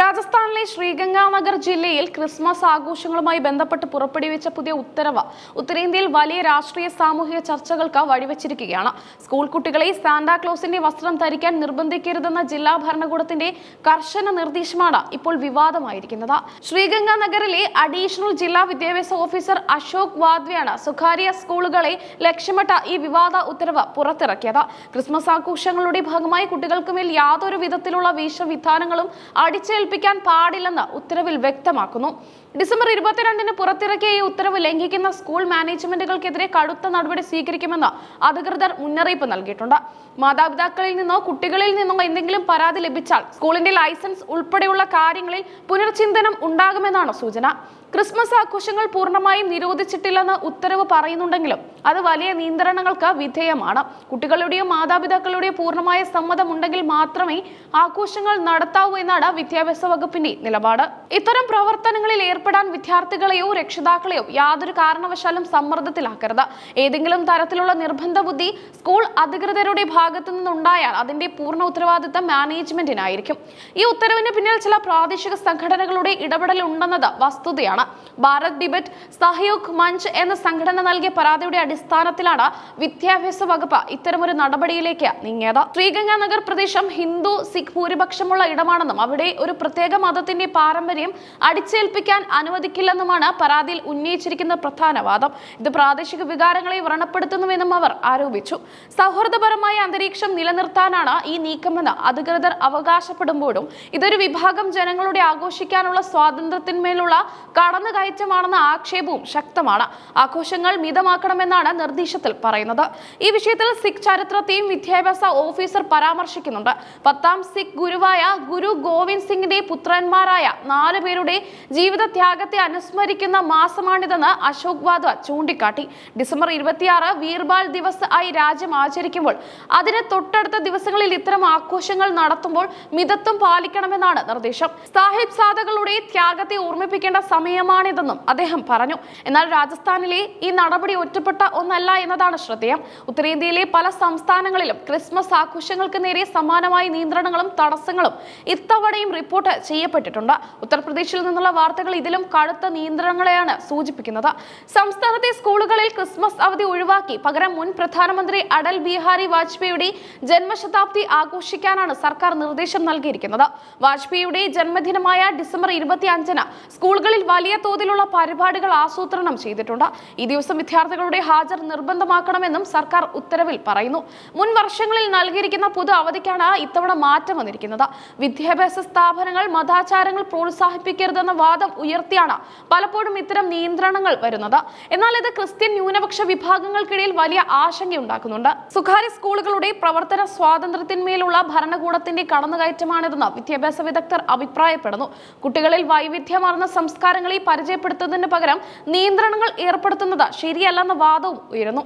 രാജസ്ഥാനിലെ ശ്രീഗംഗാനഗർ ജില്ലയിൽ ക്രിസ്മസ് ആഘോഷങ്ങളുമായി ബന്ധപ്പെട്ട് പുറപ്പെടുവിച്ച പുതിയ ഉത്തരവ്. ഉത്തരേന്ത്യയിൽ വലിയ രാഷ്ട്രീയ സാമൂഹിക ചർച്ചകൾക്ക് വഴിവെച്ചിരിക്കുകയാണ്. സ്കൂൾ കുട്ടികളെ സാന്റാക്ലോസിന്റെ വസ്ത്രം ധരിക്കാൻ നിർബന്ധിക്കരുതെന്ന ജില്ലാ ഭരണകൂടത്തിന്റെ കർശന നിർദ്ദേശമാണ് ഇപ്പോൾ വിവാദമായിരിക്കുന്നത്. ശ്രീഗംഗാനഗറിലെ അഡീഷണൽ ജില്ലാ വിദ്യാഭ്യാസ ഓഫീസർ അശോക് വാദ്വയാണ് സ്വകാര്യ സ്കൂളുകളെ ലക്ഷ്യമിട്ട ഈ വിവാദ ഉത്തരവ് പുറത്തിറക്കിയത്. ക്രിസ്മസ് ആഘോഷങ്ങളുടെ ഭാഗമായി കുട്ടികൾക്ക് മേൽ യാതൊരു വിധത്തിലുള്ള വേഷവിധാനങ്ങളും അടിച്ചേൽപ്പിക്കാൻ പാടില്ലെന്ന് ഉത്തരവിൽ വ്യക്തമാക്കുന്നു. ഡിസംബർ ഇരുപത്തിരണ്ടിന് പുറത്തിറക്കിയ ഈ ഉത്തരവ് ലംഘിക്കുന്ന സ്കൂൾ മാനേജ്മെന്റുകൾക്കെതിരെ കടുത്ത നടപടി സ്വീകരിക്കുമെന്ന് അധികൃതർ മുന്നറിയിപ്പ് നൽകിയിട്ടുണ്ട്. മാതാപിതാക്കളിൽ നിന്നോ കുട്ടികളിൽ നിന്നോ എന്തെങ്കിലും പരാതി ലഭിച്ചാൽ സ്കൂളിന്റെ ലൈസൻസ് ഉൾപ്പെടെയുള്ള കാര്യങ്ങളിൽ പുനർചിന്തനം ഉണ്ടാകുമെന്നാണ് സൂചന. ക്രിസ്മസ് ആഘോഷങ്ങൾ പൂർണമായും നിരോധിച്ചിട്ടില്ലെന്ന് ഉത്തരവ് പറയുന്നുണ്ടെങ്കിലും അത് വലിയ നിയന്ത്രണങ്ങൾക്ക് വിധേയമാണ്. കുട്ടികളുടെയും മാതാപിതാക്കളുടെയും പൂർണമായ സമ്മതമുണ്ടെങ്കിൽ മാത്രമേ ആഘോഷങ്ങൾ നടത്താവൂ എന്നാണ് വിദ്യാഭ്യാസ വകുപ്പിന്റെ നിലപാട്. ഇത്തരം പ്രവർത്തനങ്ങളിൽ ഏർപ്പെടാൻ വിദ്യാർത്ഥികളെയോ രക്ഷിതാക്കളെയോ യാതൊരു കാരണവശാലും സമ്മർദ്ദത്തിലാക്കരുത്. ഏതെങ്കിലും തരത്തിലുള്ള നിർബന്ധ ബുദ്ധി സ്കൂൾ അധികൃതരുടെ ഭാഗത്തു നിന്നുണ്ടായാൽ അതിന്റെ പൂർണ ഉത്തരവാദിത്തം മാനേജ്മെന്റിനായിരിക്കും. ഈ ഉത്തരവിന് പിന്നിൽ ചില പ്രാദേശിക സംഘടനകളുടെ ഇടപെടൽ ഉണ്ടെന്നത് വസ്തുതയാണ്. ഭാരത് ഡിബറ്റ് സഹയോഗ് മഞ്ച് എന്ന സംഘടന നൽകിയ പരാതിയുടെ അടിസ്ഥാനത്തിലാണ് വിദ്യാഭ്യാസ വകുപ്പ് ഇത്തരമൊരു നടപടിയിലേക്ക് നീങ്ങിയത്. ശ്രീഗംഗാനഗർ പ്രദേശം ഹിന്ദു സിഖ് ഭൂരിപക്ഷമുള്ള ഇടമാണെന്നും അവിടെ ഒരു പ്രത്യേക മതത്തിന്റെ പാരമ്പര്യം അടിച്ചേൽപ്പിക്കാൻ അനുവദിക്കില്ലെന്നുമാണ് പരാതിയിൽ ഉന്നയിച്ചിരിക്കുന്ന പ്രധാന വാദം. ഇത് പ്രാദേശിക വികാരങ്ങളെ വ്രണപ്പെടുത്തുന്നുവെന്നും അവർ ആരോപിച്ചു. സൗഹൃദപരമായ അന്തരീക്ഷം നിലനിർത്താനാണ് ഈ നീക്കമെന്ന് അധികൃതർ അവകാശപ്പെടുമ്പോഴും ഇതൊരു വിഭാഗം ജനങ്ങളുടെ ആഘോഷിക്കാനുള്ള സ്വാതന്ത്ര്യത്തിന്മേലുള്ള കടന്നുകയറ്റമാണെന്ന ആക്ഷേപവും ശക്തമാണ്. ആഘോഷങ്ങൾ മിതമാക്കണമെന്നാണ് നിർദ്ദേശത്തിൽ പറയുന്നത്. ഈ വിഷയത്തിൽ സിഖ് ചരിത്രത്തെയും വിദ്യാഭ്യാസ ഓഫീസർ പരാമർശിക്കുന്നുണ്ട്. പത്താം സിഖ് ഗുരുവായ ഗുരു ഗോവിന്ദ് സിംഗിന്റെ പുത്രന്മാരായ നാല് പേരുടെ ജീവിതത്യാഗത്തെ അനുസ്മരിക്കുന്ന മാസമാണിതെന്ന് അശോക് വാദ്വ ചൂണ്ടിക്കാട്ടി. ഡിസംബർ ഇരുപത്തിയാറ് വീർബാൽ ദിവസ് ആയി രാജ്യം ആചരിക്കുമ്പോൾ അതിന് തൊട്ടടുത്ത ദിവസങ്ങളിൽ ഇത്തരം ആഘോഷങ്ങൾ നടത്തുമ്പോൾ മിതത്വം പാലിക്കണമെന്നാണ് നിർദ്ദേശം. സാഹിബ് സാധകളുടെ ത്യാഗത്തെ ഓർമ്മിപ്പിക്കേണ്ട സമയമാണിതെന്നും അദ്ദേഹം പറഞ്ഞു. എന്നാൽ രാജസ്ഥാനിലെ ഈ നടപടി ഒറ്റപ്പെട്ട ഒന്നല്ല എന്നതാണ് ശ്രദ്ധേയം. ഉത്തരേന്ത്യയിലെ പല സംസ്ഥാനങ്ങളിലും ക്രിസ്മസ് ആഘോഷങ്ങൾക്ക് നേരെ സമാനമായ നിയന്ത്രണങ്ങളും തടസ്സങ്ങളും ഇത്തവണയും റിപ്പോർട്ട് ചെയ്യപ്പെട്ടിട്ടുണ്ട്. ഉത്തർപ്രദേശിൽ നിന്നുള്ള വാർത്തകൾ ഇതിലും കടുത്ത നിയന്ത്രണങ്ങളെയാണ് സൂചിപ്പിക്കുന്നത്. സംസ്ഥാനത്തെ സ്കൂളുകളിൽ ക്രിസ്മസ് അവധി ഒഴിവാക്കി. പകരം മുൻ പ്രധാനമന്ത്രി അടൽ ബിഹാരി വാജ്പേയിയുടെ ജന്മശതാബ്ദി ആഘോഷിക്കാനാണ് സർക്കാർ നിർദ്ദേശം നൽകിയിരിക്കുന്നത്. വാജ്പേയിയുടെ ജന്മദിനമായ ഡിസംബർ ഇരുപത്തി അഞ്ചിന് സ്കൂളുകളിൽ വലിയ തോതിലുള്ള പരിപാടികൾ ആസൂത്രണം ചെയ്തിട്ടുണ്ട്. ഈ ദിവസം വിദ്യാർത്ഥികളുടെ ഹാജർ നിർബന്ധമാക്കണമെന്നും സർക്കാർ ഉത്തരവിൽ പറയുന്നു. മുൻ വർഷങ്ങളിൽ നൽകിയിരിക്കുന്ന പൊതു അവധിക്കാണ് ഇത്തവണ മാറ്റം വന്നിരിക്കുന്നത്. വിദ്യാഭ്യാസ സ്ഥാപനങ്ങൾ മതാചാരങ്ങൾ പ്രോത്സാഹിപ്പിക്കരുതെന്ന വാദം ഉയർത്തിയാണ് പലപ്പോഴും ഇത്തരം നിയന്ത്രണങ്ങൾ വരുന്നത്. എന്നാൽ ഇത് ക്രിസ്ത്യൻ ന്യൂനപക്ഷ വിഭാഗങ്ങൾക്കിടയിൽ വലിയ ആശങ്കയുണ്ടാക്കുന്നുണ്ട്. സ്വകാര്യ സ്കൂളുകളുടെ പ്രവർത്തന സ്വാതന്ത്ര്യത്തിന്മേലുള്ള ഭരണകൂടത്തിന്റെ കടന്നുകയറ്റമാണിതെന്ന് വിദ്യാഭ്യാസ വിദഗ്ധർ അഭിപ്രായപ്പെടുന്നു. കുട്ടികളിൽ വൈവിധ്യമാർന്ന സംസ്കാരങ്ങളെ പരിചയപ്പെടുത്തുന്നതിന് പകരം നിയന്ത്രണങ്ങൾ ഏർപ്പെടുത്തുന്നത് ശരിയല്ലെന്ന വാദവും ഉയരുന്നു.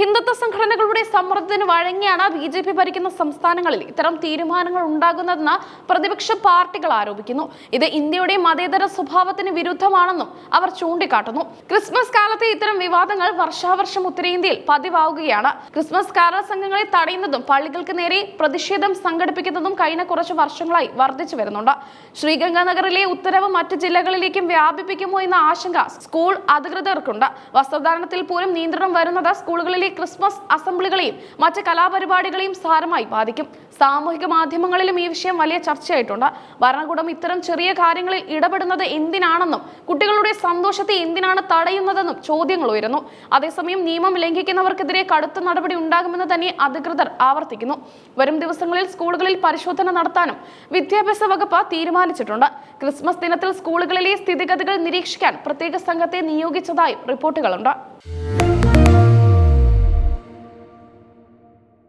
ഹിന്ദുത്വ സംഘടനകളുടെ സമ്മർദ്ദത്തിന് വഴങ്ങിയാണ് ബി ജെ പി ഭരിക്കുന്ന സംസ്ഥാനങ്ങളിൽ ഇത്തരം തീരുമാനങ്ങൾ ഉണ്ടാകുന്നതെന്ന് പ്രതിപക്ഷ പാർട്ടികൾ ആരോപിക്കുന്നു. ഇത് ഇന്ത്യയുടെ മതേതര സ്വഭാവത്തിന് വിരുദ്ധമാണെന്നും അവർ ചൂണ്ടിക്കാട്ടുന്നു. ക്രിസ്മസ് കാലത്തെ ഇത്തരം വിവാദങ്ങൾ വർഷാവർഷം ഉത്തരേന്ത്യയിൽ പതിവാവുകയാണ്. ക്രിസ്മസ് കാരൽ സംഘങ്ങളെ തടയുന്നതും പള്ളികൾക്ക് നേരെ പ്രതിഷേധം സംഘടിപ്പിക്കുന്നതും കഴിഞ്ഞ കുറച്ച് വർഷങ്ങളായി വർദ്ധിച്ചു വരുന്നുണ്ട്. ശ്രീഗംഗാനഗറിലെ ഉത്തരവ് മറ്റ് ജില്ലകളിലേക്കും വ്യാപിപ്പിക്കുമോ എന്ന ആശങ്ക സ്കൂൾ അധികൃതർക്കുണ്ട്. വസ്ത്രധാരണത്തിൽ പോലും നിയന്ത്രണം വരുന്നത് സ്കൂളുകളിലെ ക്രിസ്മസ് അസംബ്ലികളെയും മറ്റ് കലാപരിപാടികളെയും സാരമായി ബാധിക്കും. സാമൂഹിക മാധ്യമങ്ങളിലും ഈ വിഷയം വലിയ ചർച്ചയായിട്ടുണ്ട്. ഭരണകൂടം ഇത്തരം ചെറിയ കാര്യങ്ങളിൽ ഇടപെടുന്നത് എന്തിനാണെന്നും കുട്ടികളുടെ സന്തോഷത്തെ എന്തിനാണ് തടയുന്നതെന്നും ചോദ്യങ്ങൾ ഉയരുന്നു. അതേസമയം നിയമം ലംഘിക്കുന്നവർക്കെതിരെ കടുത്ത നടപടി ഉണ്ടാകുമെന്ന് തന്നെ അധികൃതർ ആവർത്തിക്കുന്നു. വരും ദിവസങ്ങളിൽ സ്കൂളുകളിൽ പരിശോധന നടത്താനും വിദ്യാഭ്യാസ വകുപ്പ് തീരുമാനിച്ചിട്ടുണ്ട്. ക്രിസ്മസ് ദിനത്തിൽ സ്കൂളുകളിലെ സ്ഥിതിഗതികൾ നിരീക്ഷിക്കാൻ പ്രത്യേക സംഘത്തെ നിയോഗിച്ചതായും റിപ്പോർട്ടുകളുണ്ട്.